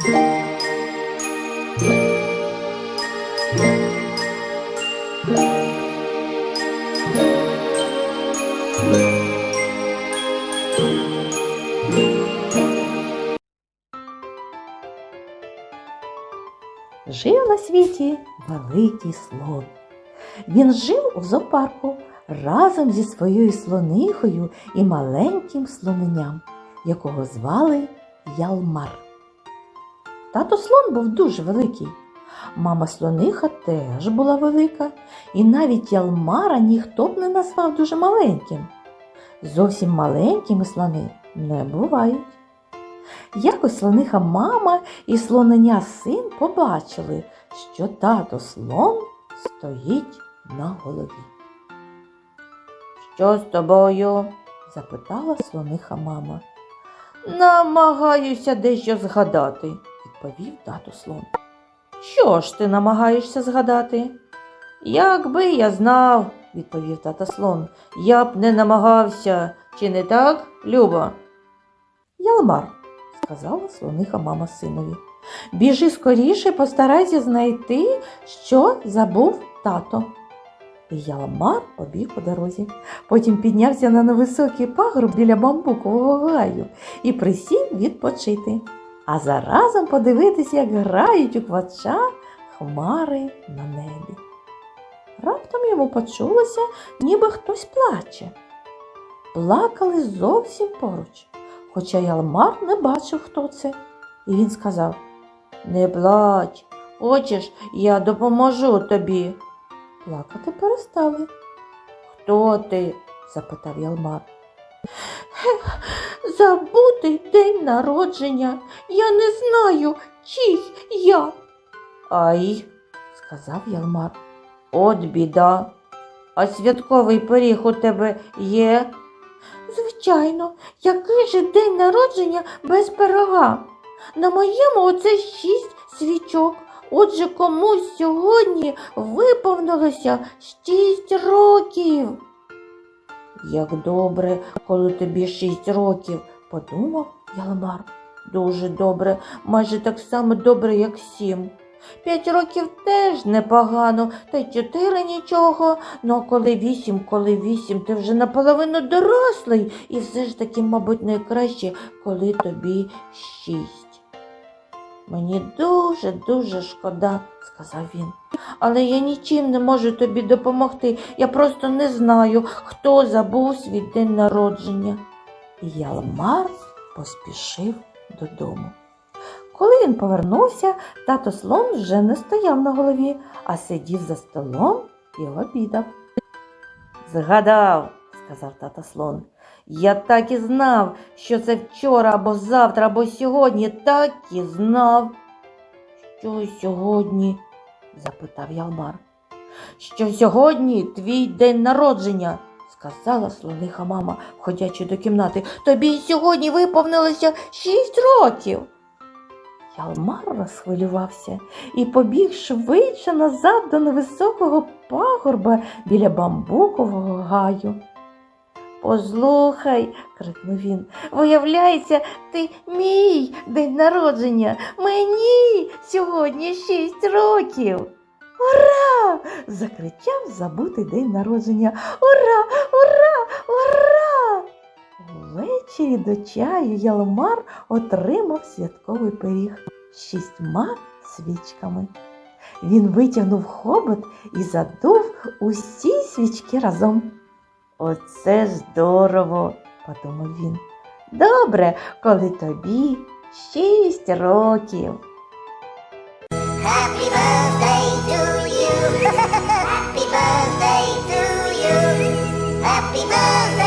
Жив на світі великий слон. Він жив у зоопарку разом зі своєю слонихою і маленьким слоненям, якого звали Ялмар. Тато слон був дуже великий. Мама слониха теж була велика, і навіть Ялмара ніхто б не назвав дуже маленьким. Зовсім маленькими слони не бувають. Якось слониха мама і слоненя син побачили, що тато слон стоїть на голові. Що з тобою? запитала слониха мама. Намагаюся дещо згадати, відповів тато слон. Що ж ти намагаєшся згадати? Якби я знав, відповів тато слон, я б не намагався. Чи не так, Люба? Ялмар, сказала слониха мама синові. Біжи скоріше, постарайся знайти, що забув тато. І Ялмар побіг по дорозі. Потім піднявся на невисокий пагорб біля бамбукового гаю і присів відпочити, а заразом подивитися, як грають у квача хмари на небі. Раптом йому почулося, ніби хтось плаче. Плакали зовсім поруч, хоча Ялмар не бачив, хто це. І він сказав Не плач, хочеш, я допоможу тобі. Плакати перестали. Хто ти? запитав Ялмар. Забутий день народження. Я не знаю, чий я. Ай, сказав Ялмар. От біда. А святковий пиріг у тебе є? Звичайно, який же день народження без пирога? На моєму оце шість свічок. Отже, комусь сьогодні виповнилося шість років. Як добре, коли тобі шість років, подумав Ялмар. Дуже добре, майже так само добре, як сім. П'ять років теж непогано, та й чотири нічого. Ну а коли вісім, коли вісім, ти вже наполовину дорослий, і все ж таки, мабуть, найкраще, коли тобі шість. Мені дуже, дуже шкода, сказав він. Але я нічим не можу тобі допомогти. Я просто не знаю, хто забув свій день народження. І Ялмар поспішив додому. Коли він повернувся, тато слон вже не стояв на голові, а сидів за столом і обідав. Згадав, сказав тато слон. Я так і знав, що це вчора або завтра, або сьогодні, так і знав. Що сьогодні? запитав Ялмар. Що сьогодні твій день народження, сказала слониха мама, входячи до кімнати. Тобі сьогодні виповнилося шість років. Ялмар розхвилювався і побіг швидше назад до невисокого пагорба біля бамбукового гаю. Послухай, крикнув він, виявляється, ти мій день народження. Мені сьогодні шість років. Ура! закричав забутий день народження. Ура, ура, ура! Ввечері до чаю Ялмар отримав святковий пиріг з шістьма свічками. Він витягнув хобот і задув усі свічки разом. Оце здорово, подумав він. Добре, коли тобі шість років. Happy birthday to you. Happy birthday to you. Happy birthday.